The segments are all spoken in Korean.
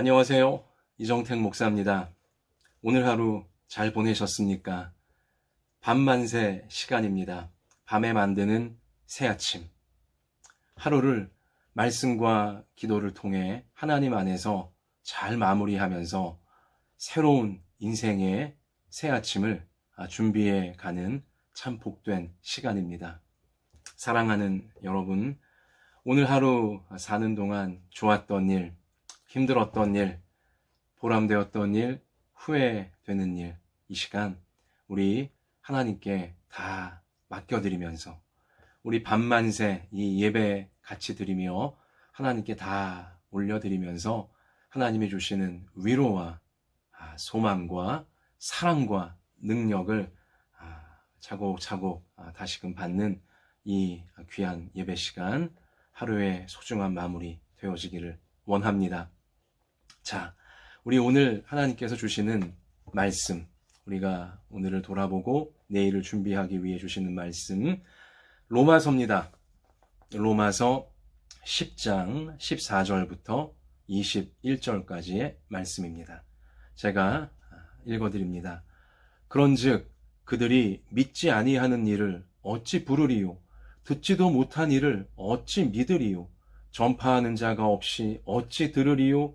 안녕하세요. 이정택 목사입니다. 오늘 하루 잘 보내셨습니까? 밤만세 시간입니다. 밤에 만드는 새 아침. 하루를 말씀과 기도를 통해 하나님 안에서 잘 마무리하면서 새로운 인생의 새 아침을 준비해 가는 참 복된 시간입니다. 사랑하는 여러분, 오늘 하루 사는 동안 좋았던 일, 힘들었던 일, 보람되었던 일, 후회되는 일, 이 시간 우리 하나님께 다 맡겨드리면서 우리 밤만세 이 예배 같이 드리며 하나님께 다 올려드리면서 하나님이 주시는 위로와 아, 소망과 사랑과 능력을 아, 차곡차곡 아, 다시금 받는 이 귀한 예배 시간 하루의 소중한 마무리 되어지기를 원합니다. 자, 우리 오늘 하나님께서 주시는 말씀, 우리가 오늘을 돌아보고 내일을 준비하기 위해 주시는 말씀, 로마서입니다. 로마서 10장 14절부터 21절까지의 말씀입니다. 제가 읽어드립니다. 그런즉 그들이 믿지 아니하는 일을 어찌 부르리요? 듣지도 못한 일을 어찌 믿으리요? 전파하는 자가 없이 어찌 들으리요?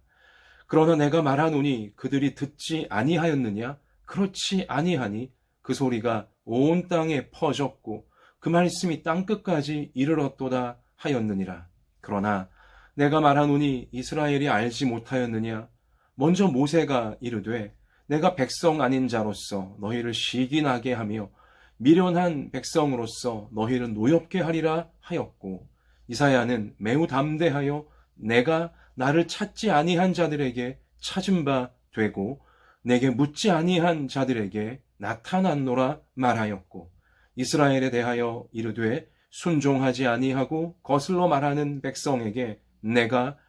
그러나 내가 말하노니 그들이 듣지 아니하였느냐? 그렇지 아니하니 그 소리가 온 땅에 퍼졌고 그 말씀이 땅 끝까지 이르렀도다 하였느니라. 그러나 내가 말하노니 이스라엘이 알지 못하였느냐? 먼저 모세가 이르되 내가 백성 아닌 자로서 너희를 시기나게 하며 미련한 백성으로서 너희를 노엽게 하리라 하였고 이사야는 매우 담대하여 내가 나를 찾지 아니한 자들에게 찾은 바 되고 내게 묻지 아니한 자들에게 나타났노라 말하였고 이스라엘에 대하여 이르되 순종하지 아니하고 거슬러 말하는 백성에게 내가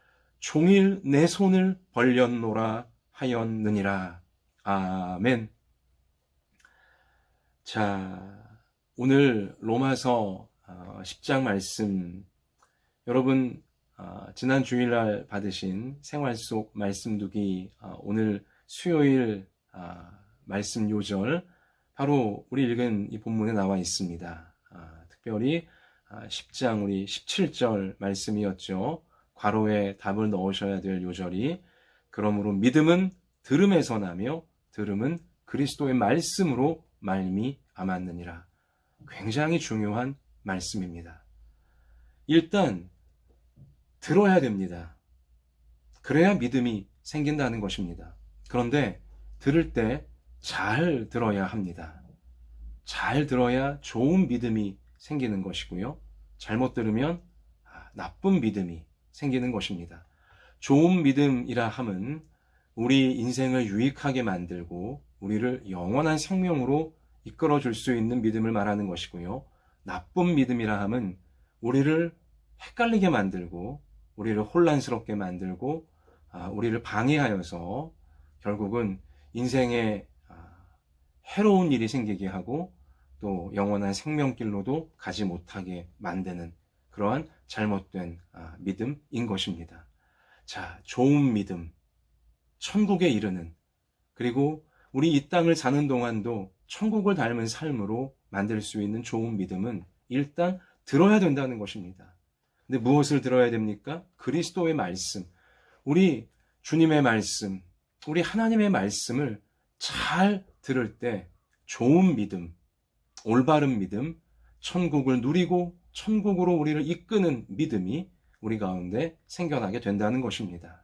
종일 내 손을 벌렸노라 하였느니라. 아멘. 자, 오늘 로마서 10장 말씀, 여러분, 지난 주일날 받으신 생활 속 말씀 두기, 오늘 수요일 말씀 요절, 바로 우리 읽은 이 본문에 나와 있습니다. 특별히 10장 우리 17절 말씀이었죠. 괄호에 답을 넣으셔야 될 요절이, 그러므로 믿음은 들음에서 나며 들음은 그리스도의 말씀으로 말미암았느니라. 굉장히 중요한 말씀입니다. 일단 들어야 됩니다. 그래야 믿음이 생긴다는 것입니다. 그런데 들을 때 잘 들어야 합니다. 잘 들어야 좋은 믿음이 생기는 것이고요. 잘못 들으면 나쁜 믿음이 생기는 것입니다. 좋은 믿음이라 함은 우리 인생을 유익하게 만들고 우리를 영원한 생명으로 이끌어 줄 수 있는 믿음을 말하는 것이고요. 나쁜 믿음이라 함은 우리를 헷갈리게 만들고 우리를 혼란스럽게 만들고 우리를 방해하여서 결국은 인생에 해로운 일이 생기게 하고 또 영원한 생명길로도 가지 못하게 만드는 그러한 잘못된 믿음인 것입니다. 자, 좋은 믿음, 천국에 이르는 그리고 우리 이 땅을 사는 동안도 천국을 닮은 삶으로 만들 수 있는 좋은 믿음은 일단 들어야 된다는 것입니다. 근데 무엇을 들어야 됩니까? 그리스도의 말씀. 우리 주님의 말씀, 우리 하나님의 말씀을 잘 들을 때 좋은 믿음, 올바른 믿음, 천국을 누리고 천국으로 우리를 이끄는 믿음이 우리 가운데 생겨나게 된다는 것입니다.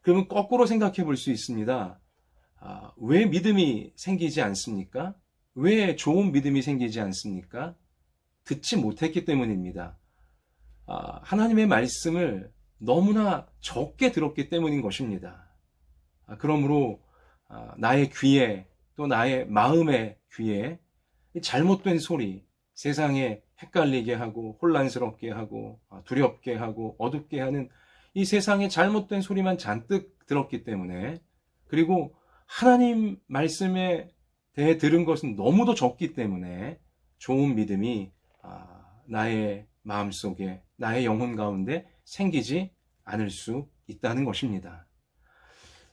그러면 거꾸로 생각해 볼 수 있습니다. 아, 왜 믿음이 생기지 않습니까? 왜 좋은 믿음이 생기지 않습니까? 듣지 못했기 때문입니다. 아, 하나님의 말씀을 너무나 적게 들었기 때문인 것입니다. 아, 그러므로 아, 나의 귀에 또 나의 마음의 귀에 이 잘못된 소리, 세상에 헷갈리게 하고 혼란스럽게 하고 아, 두렵게 하고 어둡게 하는 이 세상에 잘못된 소리만 잔뜩 들었기 때문에 그리고 하나님 말씀에 대해 들은 것은 너무도 적기 때문에 좋은 믿음이 아, 나의 마음속에 나의 영혼 가운데 생기지 않을 수 있다는 것입니다.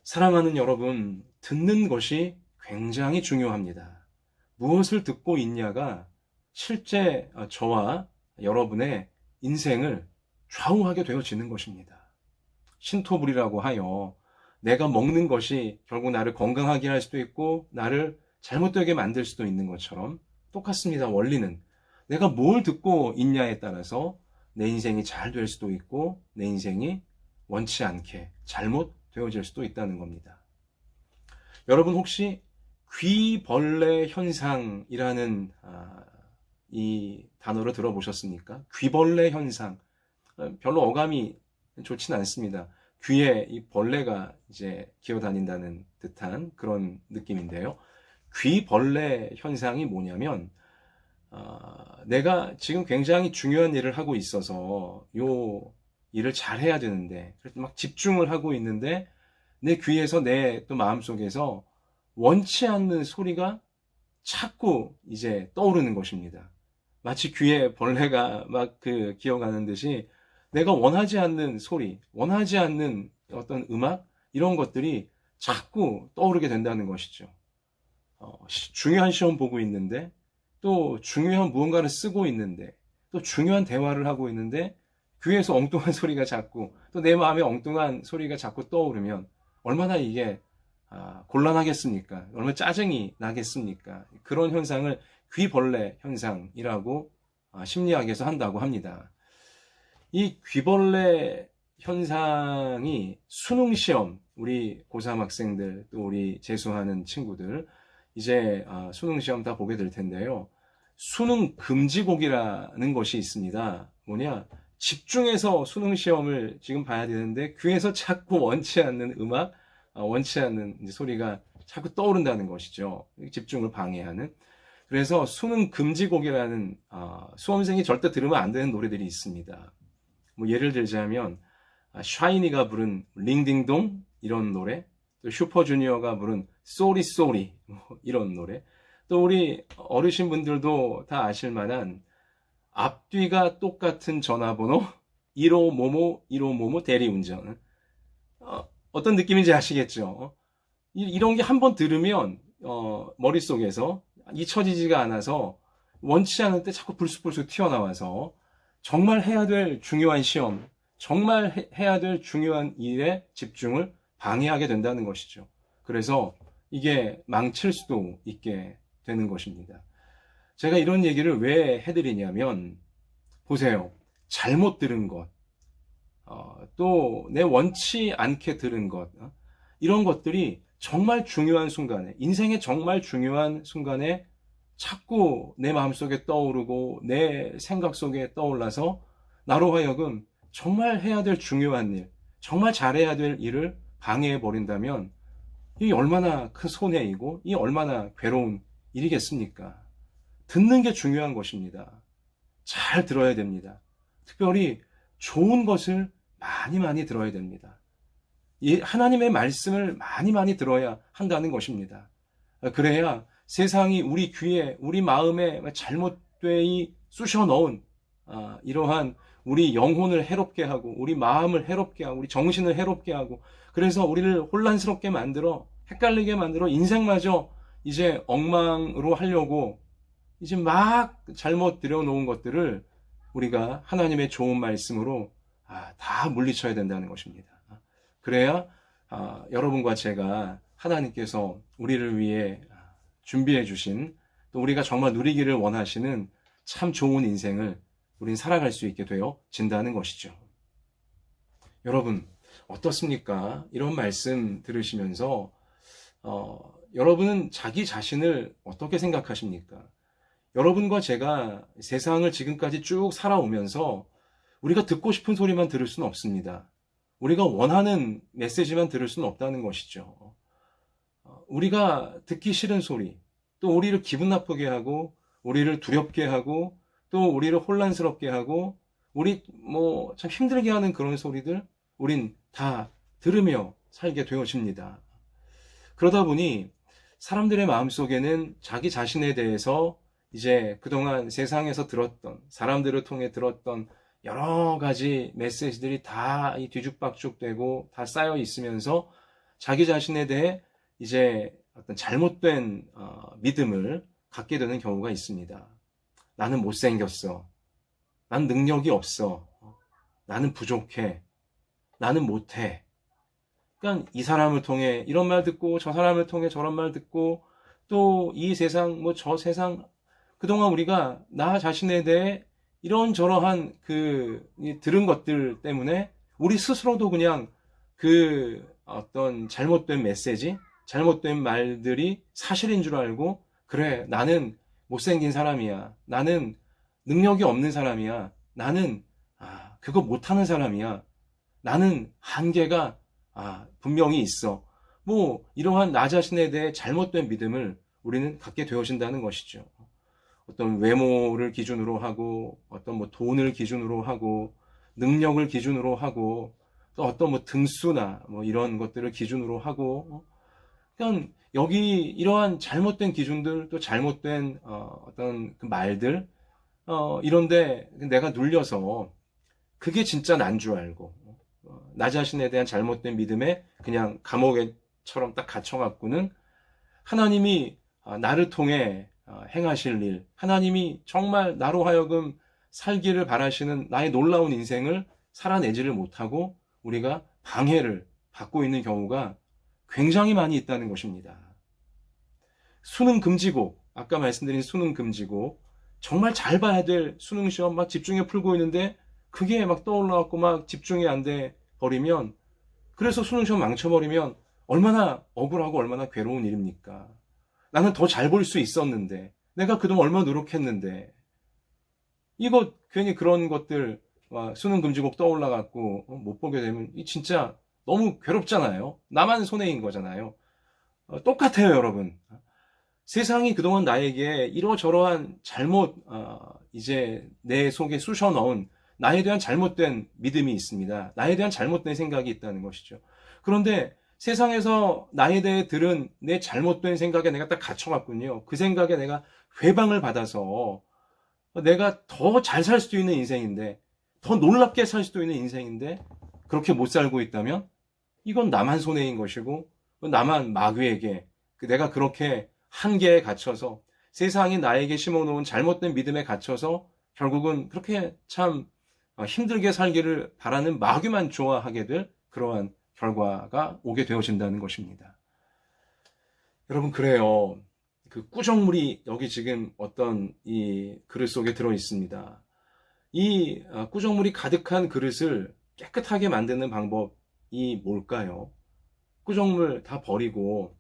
사랑하는 여러분, 듣는 것이 굉장히 중요합니다. 무엇을 듣고 있냐가 실제 저와 여러분의 인생을 좌우하게 되어지는 것입니다. 신토불이라고 하여 내가 먹는 것이 결국 나를 건강하게 할 수도 있고 나를 잘못되게 만들 수도 있는 것처럼 똑같습니다. 원리는 내가 뭘 듣고 있냐에 따라서 내 인생이 잘 될 수도 있고 내 인생이 원치 않게 잘못 되어질 수도 있다는 겁니다. 여러분 혹시 귀벌레 현상이라는 아, 이 단어를 들어보셨습니까? 귀벌레 현상. 어, 별로 어감이 좋진 않습니다. 귀에 이 벌레가 이제 기어다닌다는 듯한 그런 느낌인데요. 귀벌레 현상이 뭐냐면 어, 내가 지금 굉장히 중요한 일을 하고 있어서 요 일을 잘 해야 되는데 그래서 막 집중을 하고 있는데 내 귀에서 내 또 마음속에서 원치 않는 소리가 자꾸 이제 떠오르는 것입니다. 마치 귀에 벌레가 막 그 기어가는 듯이 내가 원하지 않는 소리, 원하지 않는 어떤 음악 이런 것들이 자꾸 떠오르게 된다는 것이죠. 어, 중요한 시험 보고 있는데 또 중요한 무언가를 쓰고 있는데 또 중요한 대화를 하고 있는데 귀에서 엉뚱한 소리가 자꾸 또 내 마음에 엉뚱한 소리가 자꾸 떠오르면 얼마나 이게 아, 곤란하겠습니까? 얼마나 짜증이 나겠습니까? 그런 현상을 귀벌레 현상이라고 아, 심리학에서 한다고 합니다. 이 귀벌레 현상이 수능 시험 우리 고3 학생들 또 우리 재수하는 친구들 이제 아, 수능 시험 다 보게 될 텐데요. 수능 금지곡이라는 것이 있습니다. 뭐냐? 집중해서 수능 시험을 지금 봐야 되는데 귀에서 자꾸 원치 않는 음악, 아, 원치 않는 소리가 자꾸 떠오른다는 것이죠. 집중을 방해하는. 그래서 수능 금지곡이라는 아, 수험생이 절대 들으면 안 되는 노래들이 있습니다. 뭐 예를 들자면 샤이니가 부른 링딩동 이런 노래, 또 슈퍼주니어가 부른 쏘리 쏘리 뭐 이런 노래 또 우리 어르신 분들도 다 아실 만한 앞뒤가 똑같은 전화번호 1호 모모 1호 모모 대리운전 어, 떤 느낌인지 아시겠죠? 이, 런 게 한 번 들으면 어, 머릿속에서 잊혀지지가 않아서 원치 않을 때 자꾸 불쑥불쑥 튀어나와서 정말 해야 될 중요한 시험, 정말 해, 해야 될 중요한 일에 집중을 방해하게 된다는 것이죠. 그래서 이게 망칠 수도 있게 되는 것입니다. 제가 이런 얘기를 왜 해드리냐면, 보세요. 잘못 들은 것, 어, 또내 원치 않게 들은 것, 어? 이런 것들이 정말 중요한 순간에, 인생의 정말 중요한 순간에 자꾸 내 마음속에 떠오르고 내 생각 속에 떠올라서 나로 하여금 정말 해야 될 중요한 일, 정말 잘해야 될 일을 방해해 버린다면 이 얼마나 큰 손해이고 이 얼마나 괴로운 일이겠습니까? 듣는 게 중요한 것입니다. 잘 들어야 됩니다. 특별히 좋은 것을 많이 많이 들어야 됩니다. 이 하나님의 말씀을 많이 많이 들어야 한다는 것입니다. 그래야 세상이 우리 귀에, 우리 마음에 잘못되이 쑤셔 넣은 아, 이러한 우리 영혼을 해롭게 하고, 우리 마음을 해롭게 하고, 우리 정신을 해롭게 하고, 그래서 우리를 혼란스럽게 만들어, 헷갈리게 만들어, 인생마저 이제 엉망으로 하려고 이제 막 잘못 들여놓은 것들을 우리가 하나님의 좋은 말씀으로 아, 다 물리쳐야 된다는 것입니다. 그래야 아, 여러분과 제가 하나님께서 우리를 위해 준비해 주신 또 우리가 정말 누리기를 원하시는 참 좋은 인생을 우린 살아갈 수 있게 되어 진다는 것이죠. 여러분 어떻습니까? 이런 말씀 들으시면서 어, 여러분은 자기 자신을 어떻게 생각하십니까? 여러분과 제가 세상을 지금까지 쭉 살아오면서 우리가 듣고 싶은 소리만 들을 수는 없습니다. 우리가 원하는 메시지만 들을 수는 없다는 것이죠. 어, 우리가 듣기 싫은 소리, 또 우리를 기분 나쁘게 하고, 우리를 두렵게 하고, 또 우리를 혼란스럽게 하고, 우리 뭐 참 힘들게 하는 그런 소리들, 우린 다 들으며 살게 되어집니다. 그러다 보니 사람들의 마음속에는 자기 자신에 대해서 이제 그동안 세상에서 들었던, 사람들을 통해 들었던 여러 가지 메시지들이 다 뒤죽박죽 되고 다 쌓여 있으면서 자기 자신에 대해 이제 어떤 잘못된 어, 믿음을 갖게 되는 경우가 있습니다. 나는 못생겼어. 난 능력이 없어. 나는 부족해. 나는 못해. 그러니까 이 사람을 통해 이런 말 듣고 저 사람을 통해 저런 말 듣고 또 이 세상 뭐 저 세상 그동안 우리가 나 자신에 대해 이런저러한 그 들은 것들 때문에 우리 스스로도 그냥 그 어떤 잘못된 메시지, 잘못된 말들이 사실인 줄 알고 그래 나는 못생긴 사람이야. 나는 능력이 없는 사람이야. 나는 아, 그거 못하는 사람이야. 나는 한계가 아, 분명히 있어. 뭐 이러한 나 자신에 대해 잘못된 믿음을 우리는 갖게 되어진다는 것이죠. 어떤 외모를 기준으로 하고 어떤 뭐 돈을 기준으로 하고 능력을 기준으로 하고 또 어떤 뭐 등수나 뭐 이런 것들을 기준으로 하고 그냥 여기 이러한 잘못된 기준들 또 잘못된 어, 어떤 그 말들 어, 이런데 내가 눌려서 그게 진짜 난 줄 알고 어, 나 자신에 대한 잘못된 믿음에 그냥 감옥에처럼 딱 갇혀갖고는 하나님이 아, 나를 통해 어, 행하실 일, 하나님이 정말 나로 하여금 살기를 바라시는 나의 놀라운 인생을 살아내지를 못하고 우리가 방해를 받고 있는 경우가 굉장히 많이 있다는 것입니다. 수능 금지고, 아까 말씀드린 수능 금지고, 정말 잘 봐야 될 수능 시험 막 집중해 풀고 있는데 그게 막 떠올라갖고 막 집중이 안 돼 버리면 그래서 수능 시험 망쳐버리면 얼마나 억울하고 얼마나 괴로운 일입니까? 나는 더 잘 볼 수 있었는데, 내가 그동안 얼마나 노력했는데, 이거 괜히 그런 것들, 수능 금지곡 떠올라갖고 어, 못 보게 되면 진짜 너무 괴롭잖아요. 나만 손해인 거잖아요. 어, 똑같아요, 여러분. 세상이 그동안 나에게 이러저러한 잘못, 어, 이제 내 속에 쑤셔 넣은 나에 대한 잘못된 믿음이 있습니다. 나에 대한 잘못된 생각이 있다는 것이죠. 그런데 세상에서 나에 대해 들은 내 잘못된 생각에 내가 딱 갇혀갔군요. 그 생각에 내가 회방을 받아서 내가 더 잘 살 수도 있는 인생인데, 더 놀랍게 살 수도 있는 인생인데, 그렇게 못 살고 있다면, 이건 나만 손해인 것이고, 나만 마귀에게, 그 내가 그렇게 한계에 갇혀서, 세상이 나에게 심어놓은 잘못된 믿음에 갇혀서, 결국은 그렇게 참 힘들게 살기를 바라는 마귀만 좋아하게 될 그러한 결과가 오게 되어진다는 것입니다. 여러분, 그래요. 그 꾸정물이 여기 지금 어떤 이 그릇 속에 들어 있습니다. 이 아, 꾸정물이 가득한 그릇을 깨끗하게 만드는 방법이 뭘까요? 꾸정물 다 버리고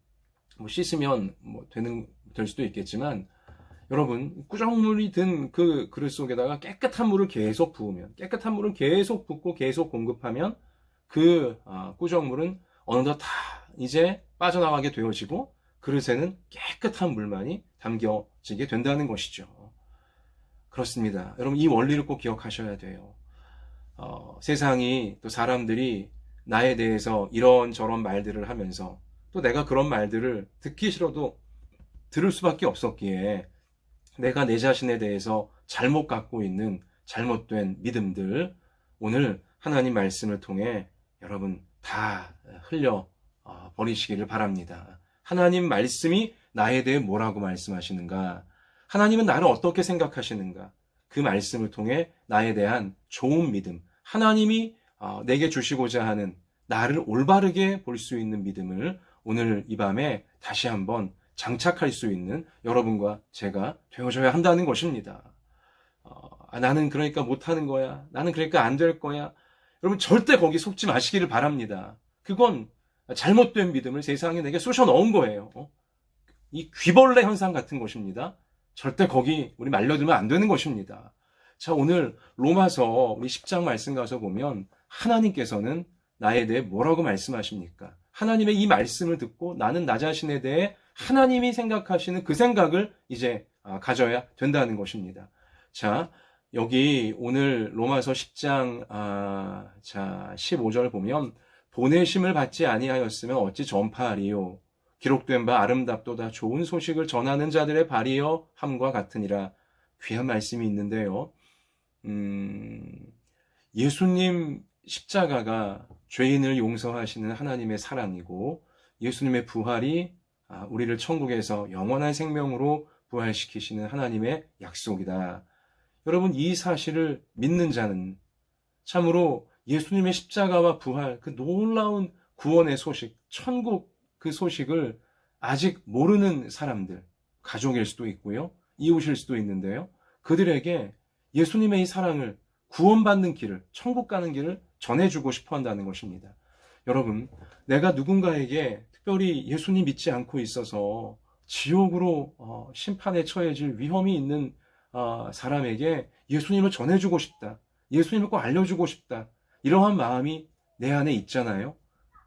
뭐 씻으면 뭐 되는 될 수도 있겠지만 여러분 꾸정물이 든 그 그릇 속에다가 깨끗한 물을 계속 부으면 깨끗한 물을 계속 붓고 계속 공급하면 그 아, 꾸정물은 어느덧 다 이제 빠져나가게 되어지고 그릇에는 깨끗한 물만이 담겨지게 된다는 것이죠. 그렇습니다. 여러분 이 원리를 꼭 기억하셔야 돼요. 어, 세상이 또 사람들이 나에 대해서 이런 저런 말들을 하면서 또 내가 그런 말들을 듣기 싫어도 들을 수밖에 없었기에 내가 내 자신에 대해서 잘못 갖고 있는 잘못된 믿음들 오늘 하나님 말씀을 통해 여러분 다 흘려 어, 버리시기를 바랍니다. 하나님 말씀이 나에 대해 뭐라고 말씀하시는가? 하나님은 나를 어떻게 생각하시는가? 그 말씀을 통해 나에 대한 좋은 믿음, 하나님이 어, 내게 주시고자 하는 나를 올바르게 볼 수 있는 믿음을 오늘 이 밤에 다시 한번 장착할 수 있는 여러분과 제가 되어줘야 한다는 것입니다. 어, 아, 나는 그러니까 못하는 거야. 나는 그러니까 안 될 거야. 여러분 절대 거기 속지 마시기를 바랍니다. 그건 잘못된 믿음을 세상에 내게 쑤셔 넣은 거예요. 어? 이 귀벌레 현상 같은 것입니다. 절대 거기 우리 말려들면 안 되는 것입니다. 자, 오늘 로마서 우리 10장 말씀 가서 보면 하나님께서는 나에 대해 뭐라고 말씀하십니까? 하나님의 이 말씀을 듣고 나는 나 자신에 대해 하나님이 생각하시는 그 생각을 이제 아, 가져야 된다는 것입니다. 자, 여기 오늘 로마서 10장 아, 자 15절 보면 보내심을 받지 아니하였으면 어찌 전파하리요 기록된 바 아름답도다 좋은 소식을 전하는 자들의 발이여 함과 같으니라 귀한 말씀이 있는데요. 음, 예수님 십자가가 죄인을 용서하시는 하나님의 사랑이고 예수님의 부활이 아, 우리를 천국에서 영원한 생명으로 부활시키시는 하나님의 약속이다. 여러분 이 사실을 믿는 자는 참으로 예수님의 십자가와 부활 그 놀라운 구원의 소식, 천국 그 소식을 아직 모르는 사람들, 가족일 수도 있고요. 이웃일 수도 있는데요. 그들에게 예수님의 이 사랑을 구원받는 길을, 천국 가는 길을 전해주고 싶어 한다는 것입니다. 여러분, 내가 누군가에게 특별히 예수님 믿지 않고 있어서 지옥으로 어, 심판에 처해질 위험이 있는 어, 사람에게 예수님을 전해주고 싶다. 예수님을 꼭 알려주고 싶다. 이러한 마음이 내 안에 있잖아요.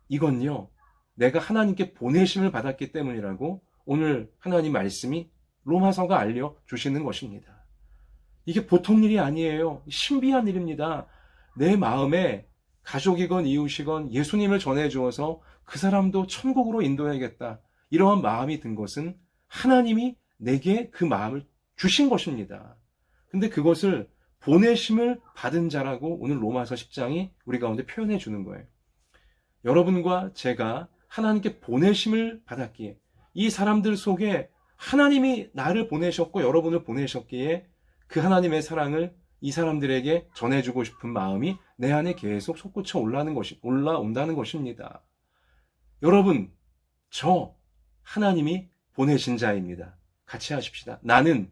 이건요, 내가 하나님께 보내심을 받았기 때문이라고 오늘 하나님 말씀이 로마서가 알려주시는 것입니다. 이게 보통 일이 아니에요. 신비한 일입니다. 내 마음에 가족이건 이웃이건 예수님을 전해주어서 그 사람도 천국으로 인도해야겠다. 이러한 마음이 든 것은 하나님이 내게 그 마음을 주신 것입니다. 근데 그것을 보내심을 받은 자라고 오늘 로마서 10장이 우리 가운데 표현해 주는 거예요. 여러분과 제가 하나님께 보내심을 받았기에 이 사람들 속에 하나님이 나를 보내셨고 여러분을 보내셨기에 그 하나님의 사랑을 이 사람들에게 전해주고 싶은 마음이 내 안에 계속 솟구쳐 올라는 것이, 올라온다는 것입니다. 여러분, 저 하나님이 보내신 자입니다. 같이 하십시다. 나는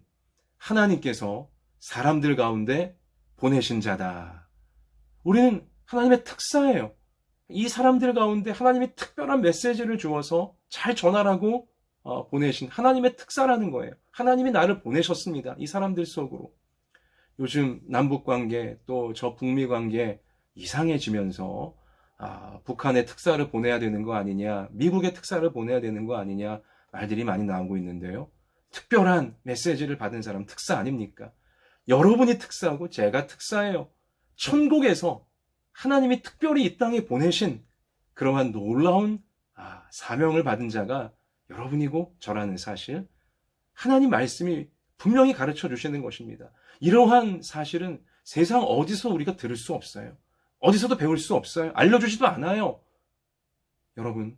하나님께서 사람들 가운데 보내신 자다. 우리는 하나님의 특사예요. 이 사람들 가운데 하나님이 특별한 메시지를 주어서 잘 전하라고 어, 보내신 하나님의 특사라는 거예요. 하나님이 나를 보내셨습니다. 이 사람들 속으로. 요즘 남북 관계 또 저 북미 관계 이상해지면서 아, 북한의 특사를 보내야 되는 거 아니냐, 미국의 특사를 보내야 되는 거 아니냐 말들이 많이 나오고 있는데요. 특별한 메시지를 받은 사람 특사 아닙니까? 여러분이 특사고 제가 특사예요. 천국에서 하나님이 특별히 이 땅에 보내신 그러한 놀라운 아, 사명을 받은 자가 여러분이고 저라는 사실, 하나님 말씀이 분명히 가르쳐 주시는 것입니다. 이러한 사실은 세상 어디서 우리가 들을 수 없어요. 어디서도 배울 수 없어요. 알려주지도 않아요. 여러분,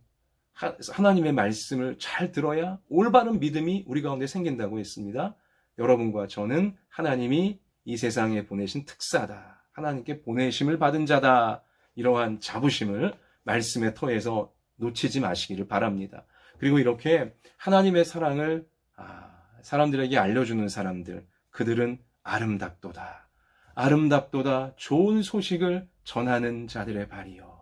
하나님의 말씀을 잘 들어야 올바른 믿음이 우리 가운데 생긴다고 했습니다. 여러분과 저는 하나님이 이 세상에 보내신 특사다. 하나님께 보내심을 받은 자다. 이러한 자부심을 말씀의 터에서 놓치지 마시기를 바랍니다. 그리고 이렇게 하나님의 사랑을 아, 사람들에게 알려주는 사람들, 그들은 아름답도다. 아름답도다. 좋은 소식을 전하는 자들의 발이요.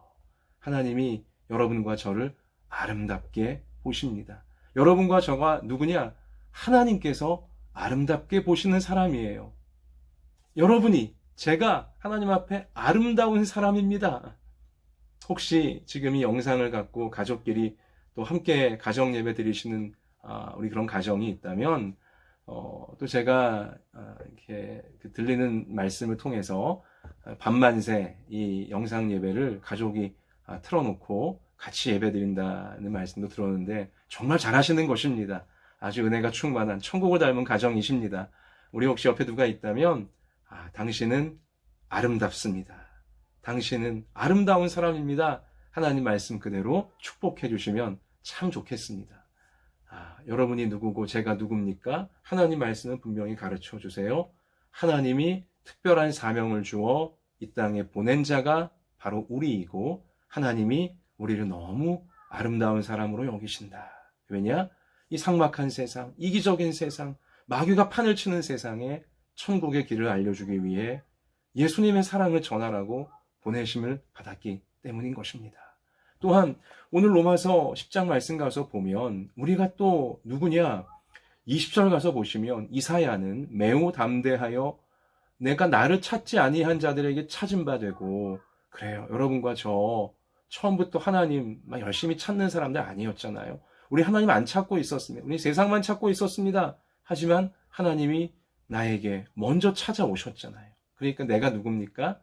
하나님이 여러분과 저를 아름답게 보십니다. 여러분과 저가 누구냐? 하나님께서 아름답게 보시는 사람이에요. 여러분이 제가 하나님 앞에 아름다운 사람입니다. 혹시 지금 이 영상을 갖고 가족끼리 또 함께 가정 예배 드리시는 아, 우리 그런 가정이 있다면 어, 또 제가 아, 이렇게 그 들리는 말씀을 통해서 반만세 이 영상 예배를 가족이 아, 틀어놓고 같이 예배 드린다는 말씀도 들었는데 정말 잘하시는 것입니다. 아주 은혜가 충만한 천국을 닮은 가정이십니다. 우리 혹시 옆에 누가 있다면 아, 당신은 아름답습니다. 당신은 아름다운 사람입니다. 하나님 말씀 그대로 축복해 주시면 참 좋겠습니다. 아, 여러분이 누구고 제가 누굽니까? 하나님 말씀은 분명히 가르쳐 주세요. 하나님이 특별한 사명을 주어 이 땅에 보낸 자가 바로 우리이고 하나님이 우리를 너무 아름다운 사람으로 여기신다. 왜냐? 이 상막한 세상, 이기적인 세상, 마귀가 판을 치는 세상에 천국의 길을 알려주기 위해 예수님의 사랑을 전하라고 보내심을 받았기 때문인 것입니다. 또한 오늘 로마서 10장 말씀 가서 보면 우리가 또 누구냐? 20절 가서 보시면 이사야는 매우 담대하여 내가 나를 찾지 아니한 자들에게 찾은 바 되고 그래요. 여러분과 저 처음부터 하나님 막 열심히 찾는 사람들 아니었잖아요. 우리 하나님 안 찾고 있었습니다. 우리 세상만 찾고 있었습니다. 하지만 하나님이 나에게 먼저 찾아오셨잖아요. 그러니까 내가 누굽니까?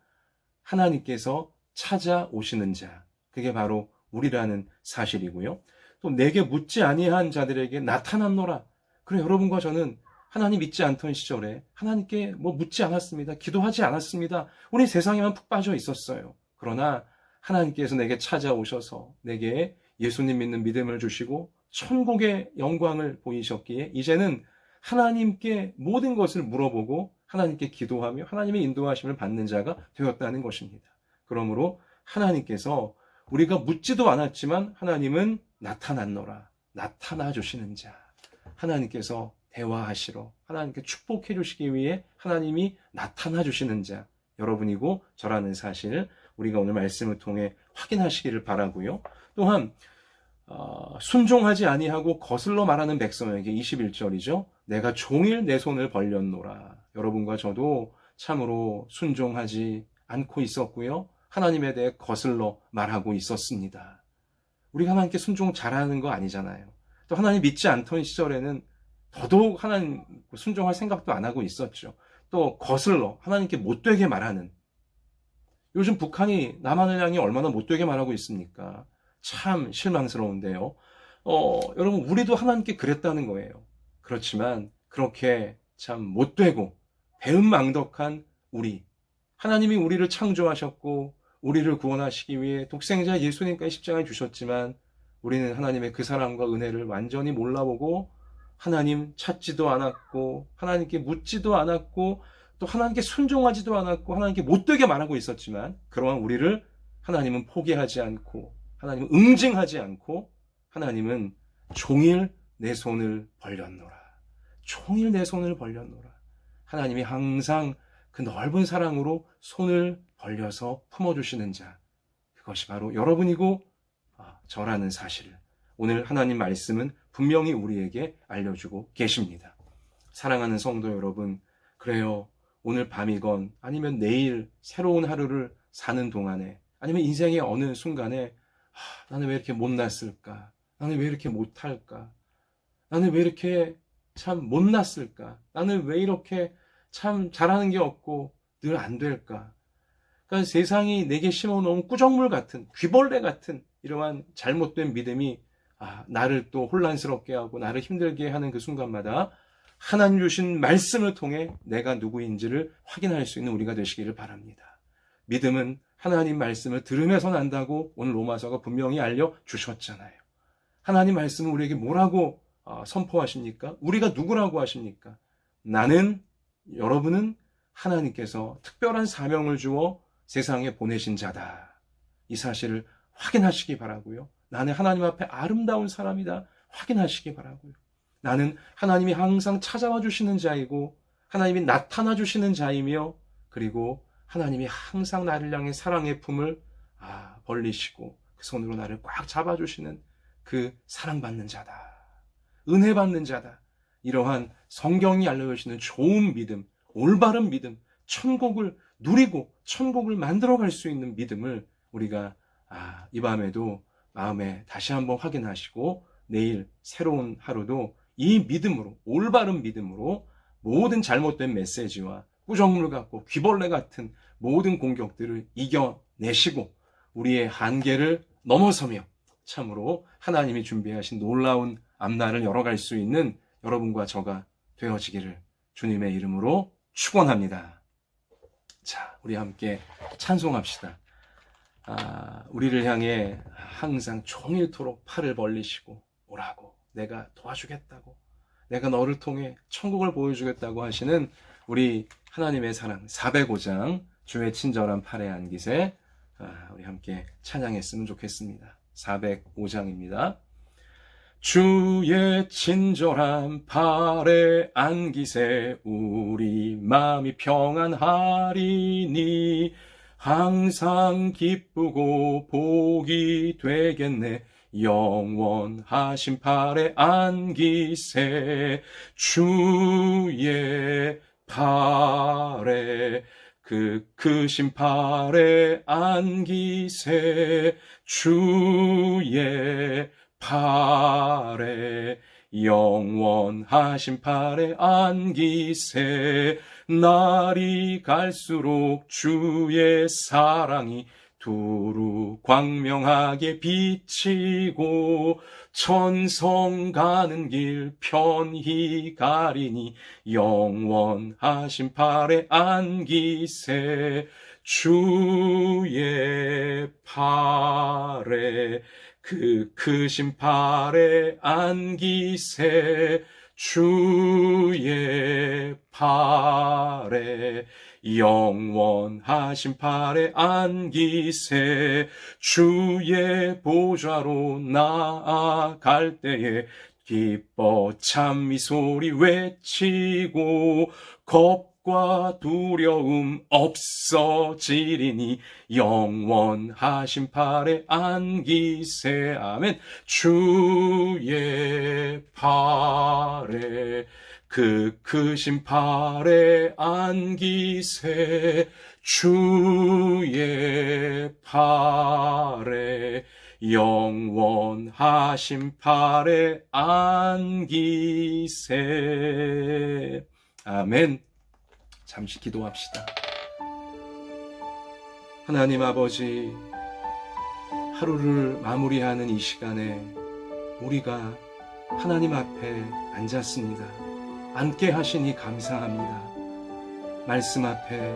하나님께서 찾아오시는 자. 그게 바로 우리라는 사실이고요. 또 내게 묻지 아니한 자들에게 나타났노라. 그래 여러분과 저는 하나님 믿지 않던 시절에 하나님께 뭐 묻지 않았습니다. 기도하지 않았습니다. 우리 세상에만 푹 빠져 있었어요. 그러나 하나님께서 내게 찾아오셔서 내게 예수님 믿는 믿음을 주시고 천국의 영광을 보이셨기에 이제는 하나님께 모든 것을 물어보고 하나님께 기도하며 하나님의 인도하심을 받는 자가 되었다는 것입니다. 그러므로 하나님께서 우리가 묻지도 않았지만 하나님은 나타났노라. 나타나 주시는 자. 하나님께서 대화하시러 하나님께 축복해 주시기 위해 하나님이 나타나 주시는 자. 여러분이고 저라는 사실 우리가 오늘 말씀을 통해 확인하시기를 바라고요. 또한 어, 순종하지 아니하고 거슬러 말하는 백성에게 21절이죠. 내가 종일 내 손을 벌렸노라. 여러분과 저도 참으로 순종하지 않고 있었고요. 하나님에 대해 거슬러 말하고 있었습니다. 우리가 하나님께 순종 잘하는 거 아니잖아요. 또 하나님 믿지 않던 시절에는 더더욱 하나님 순종할 생각도 안 하고 있었죠. 또 거슬러 하나님께 못되게 말하는 요즘 북한이 남한을 향해 얼마나 못되게 말하고 있습니까? 참 실망스러운데요. 어, 여러분 우리도 하나님께 그랬다는 거예요. 그렇지만 그렇게 참 못되고 배은망덕한 우리 하나님이 우리를 창조하셨고 우리를 구원하시기 위해 독생자 예수님까지 십자가에 주셨지만 우리는 하나님의 그 사랑과 은혜를 완전히 몰라보고 하나님 찾지도 않았고 하나님께 묻지도 않았고 또 하나님께 순종하지도 않았고 하나님께 못되게 말하고 있었지만 그러한 우리를 하나님은 포기하지 않고 하나님은 응징하지 않고 하나님은 종일 내 손을 벌렸노라. 종일 내 손을 벌렸노라. 하나님이 항상 그 넓은 사랑으로 손을 벌려서 품어주시는 자. 그것이 바로 여러분이고 아, 저라는 사실을 오늘 하나님 말씀은 분명히 우리에게 알려주고 계십니다. 사랑하는 성도 여러분, 그래요. 오늘 밤이건 아니면 내일 새로운 하루를 사는 동안에 아니면 인생의 어느 순간에 하, 나는 왜 이렇게 못났을까? 나는 왜 이렇게 못할까? 나는 왜 이렇게 참 못났을까? 나는 왜 이렇게 참 잘하는 게 없고 늘 안 될까? 그러니까 세상이 내게 심어놓은 꾸정물 같은 귀벌레 같은 이러한 잘못된 믿음이 아, 나를 또 혼란스럽게 하고 나를 힘들게 하는 그 순간마다 하나님 주신 말씀을 통해 내가 누구인지를 확인할 수 있는 우리가 되시기를 바랍니다. 믿음은 하나님 말씀을 들으면서 난다고 오늘 로마서가 분명히 알려 주셨잖아요. 하나님 말씀은 우리에게 뭐라고 어, 선포하십니까? 우리가 누구라고 하십니까? 나는 여러분은 하나님께서 특별한 사명을 주어 세상에 보내신 자다. 이 사실을 확인하시기 바라고요. 나는 하나님 앞에 아름다운 사람이다. 확인하시기 바라고요. 나는 하나님이 항상 찾아와 주시는 자이고 하나님이 나타나 주시는 자이며 그리고 하나님이 항상 나를 향해 사랑의 품을 아, 벌리시고 그 손으로 나를 꽉 잡아 주시는 그 사랑받는 자다. 은혜 받는 자다. 이러한 성경이 알려주시는 좋은 믿음, 올바른 믿음, 천국을 누리고 천국을 만들어 갈 수 있는 믿음을 우리가 아, 이 밤에도 마음에 다시 한번 확인하시고 내일 새로운 하루도 이 믿음으로 올바른 믿음으로 모든 잘못된 메시지와 꾸정물 같고 귀벌레 같은 모든 공격들을 이겨내시고 우리의 한계를 넘어서며 참으로 하나님이 준비하신 놀라운 앞날을 열어갈 수 있는 여러분과 저가 되어지기를 주님의 이름으로 축원합니다. 자, 우리 함께 찬송합시다. 아, 우리를 향해 항상 종일토록 팔을 벌리시고 오라고 내가 도와주겠다고 내가 너를 통해 천국을 보여주겠다고 하시는 우리 하나님의 사랑 405장 주의 친절한 팔에 안기세 아, 우리 함께 찬양했으면 좋겠습니다. 405장입니다. 주의 친절한 팔에 안기세 우리 마음이 평안하리니 항상 기쁘고 복이 되겠네. 영원하신 팔에 안기세 주의 팔에 그 크신 팔에 안기세 주의 팔에 영원하신 팔에 안기세. 날이 갈수록 주의 사랑이 두루 광명하게 비치고 천성 가는 길 편히 가리니 영원하신 팔에 안기세. 주의 팔에 그 크신 팔에 안기세 주의 팔에 영원하신 팔에 안기세 주의 보좌로 나아갈 때에 기뻐 찬미 소리 외치고 겁 과 두려움 없어지리니 영원하신 팔에 안기세. 아멘. 주의 팔에 그 크신 팔에 안기세. 주의 팔에 영원하신 팔에 안기세. 아멘 잠시 기도합시다 하나님 아버지 하루를 마무리하는 이 시간에 우리가 하나님 앞에 앉았습니다. 앉게 하시니 감사합니다. 말씀 앞에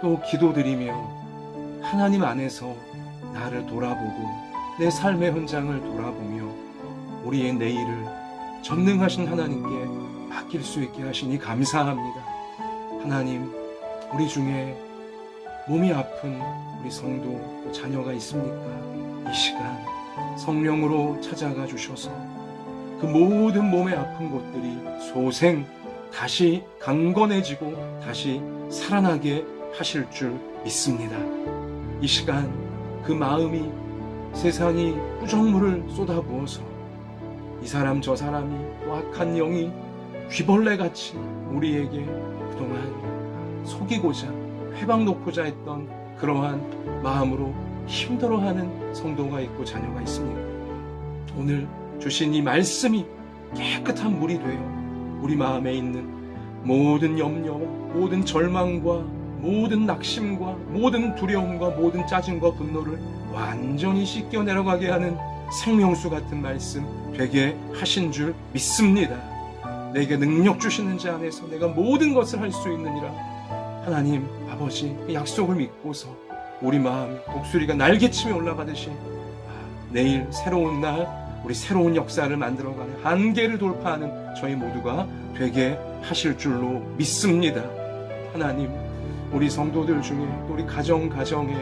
또 기도드리며 하나님 안에서 나를 돌아보고 내 삶의 현장을 돌아보며 우리의 내일을 전능하신 하나님께 맡길 수 있게 하시니 감사합니다. 하나님, 우리 중에 몸이 아픈 우리 성도 자녀가 있습니까? 이 시간 성령으로 찾아가 주셔서 그 모든 몸의 아픈 곳들이 소생 다시 강건해지고 다시 살아나게 하실 줄 믿습니다. 이 시간 그 마음이 세상이 부정물을 쏟아부어서 이 사람 저 사람이 또 악한 영이 귀벌레 같이 우리에게 그동안 속이고자 회방 놓고자 했던 그러한 마음으로 힘들어하는 성도가 있고 자녀가 있습니다. 오늘 주신 이 말씀이 깨끗한 물이 되어 우리 마음에 있는 모든 염려와 모든 절망과 모든 낙심과 모든 두려움과 모든 짜증과 분노를 완전히 씻겨 내려가게 하는 생명수 같은 말씀 되게 하신 줄 믿습니다. 내게 능력 주시는 자 안에서 내가 모든 것을 할 수 있느니라. 하나님 아버지 그 약속을 믿고서 우리 마음 독수리가 날개치며 올라가듯이 아, 내일 새로운 날 우리 새로운 역사를 만들어가는 한계를 돌파하는 저희 모두가 되게 하실 줄로 믿습니다. 하나님 우리 성도들 중에 또 우리 가정 가정에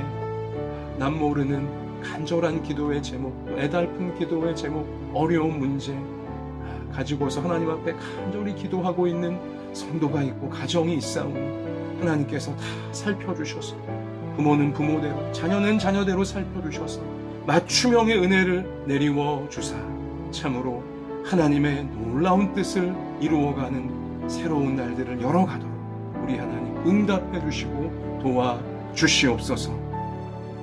남 모르는 간절한 기도의 제목, 또 애달픈 기도의 제목, 어려운 문제 아, 가지고서 하나님 앞에 간절히 기도하고 있는 성도가 있고 가정이 있사오니 하나님께서 다 살펴주셔서 부모는 부모대로 자녀는 자녀대로 살펴주셔서 맞춤형의 은혜를 내리워 주사 참으로 하나님의 놀라운 뜻을 이루어가는 새로운 날들을 열어가도록 우리 하나님 응답해 주시고 도와 주시옵소서.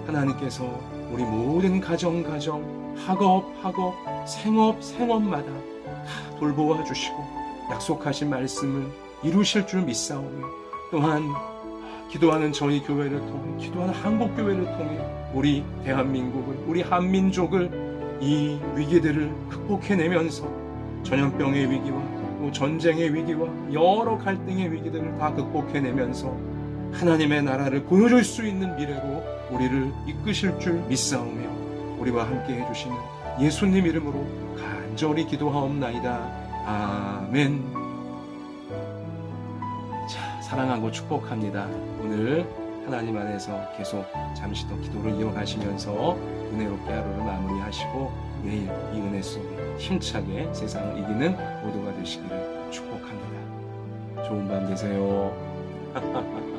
하나님께서 우리 모든 가정 가정 학업 학업 생업 생업마다 다 돌보아 주시고 약속하신 말씀을 이루실 줄 믿사오니 또한 기도하는 저희 교회를 통해 기도하는 한국 교회를 통해 우리 대한민국을 우리 한민족을 이 위기들을 극복해내면서 전염병의 위기와 또 전쟁의 위기와 여러 갈등의 위기들을 다 극복해내면서 하나님의 나라를 보여줄 수 있는 미래로 우리를 이끄실 줄 믿사오며 우리와 함께 해주시는 예수님 이름으로 간절히 기도하옵나이다. 아멘. 자, 사랑하고 축복합니다. 오늘 하나님 안에서 계속 잠시 더 기도를 이어가시면서 은혜롭게 하루를 마무리하시고 내일 이 은혜 속에 힘차게 세상을 이기는 모두가 되시기를 축복합니다. 좋은 밤 되세요.